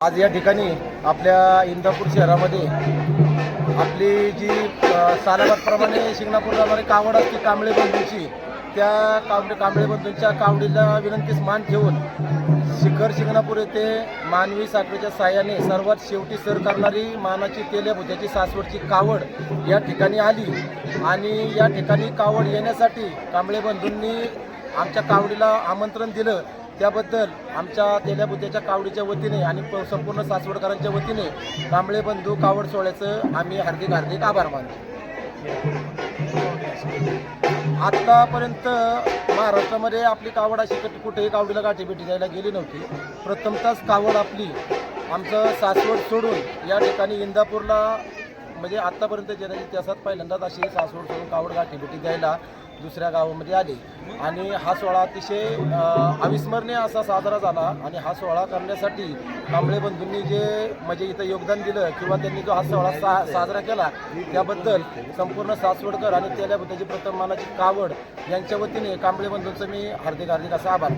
आज या ठिकाणी आपल्या इंदापूर शहरामध्ये आपली जी सालाबादप्रमाणे शिंगणापूर जाणारी कावड असते कांबळे बंधूंची त्या कांबळे कांबळे बंधूंच्या कावडीला विनंतीस मान ठेवून शिखर शिंगणापूर येथे मानवी साखरेच्या साह्याने सर्वात शेवटी सर करणारी मानाची तेल्या भुज्याची सासवडची कावड या ठिकाणी आली. आणि या ठिकाणी कावड येण्यासाठी कांबळे बंधूंनी आमच्या कावडीला आमंत्रण दिलं. त्याबद्दल आमच्या तेल्याबुद्ध्याच्या कावडीच्या वतीने आणि संपूर्ण सासवडकरांच्या वतीने कांबळे बंधू कावड सोहळ्याचं आम्ही हार्दिक हार्दिक आभार मानतो. आत्तापर्यंत महाराष्ट्रामध्ये आपली कावड अशी कट- कुठेही कावडीला गाठीभेटी द्यायला गेली नव्हती. प्रथमतःच कावड आपली आमचं सासवड सोडून या ठिकाणी इंदापूरला म्हणजे आत्तापर्यंत जगाच्या इतिहासात पहिल्यांदाच अशी सासवड सोडून कावड गाठीभेटी द्यायला दुसऱ्या गावामध्ये आले. आणि हा सोहळा अतिशय अविस्मरणीय असा साजरा झाला. आणि हा सोहळा करण्यासाठी कांबळे बंधूंनी जे म्हणजे इथं योगदान दिलं किंवा त्यांनी जो हा सोहळा सा साजरा केला त्याबद्दल संपूर्ण सासवडकर आणि तेल्याबद्दलची प्रथम मानाची कावड यांच्या वतीने कांबळे बंधूंचं मी हार्दिक हार्दिक असा आभार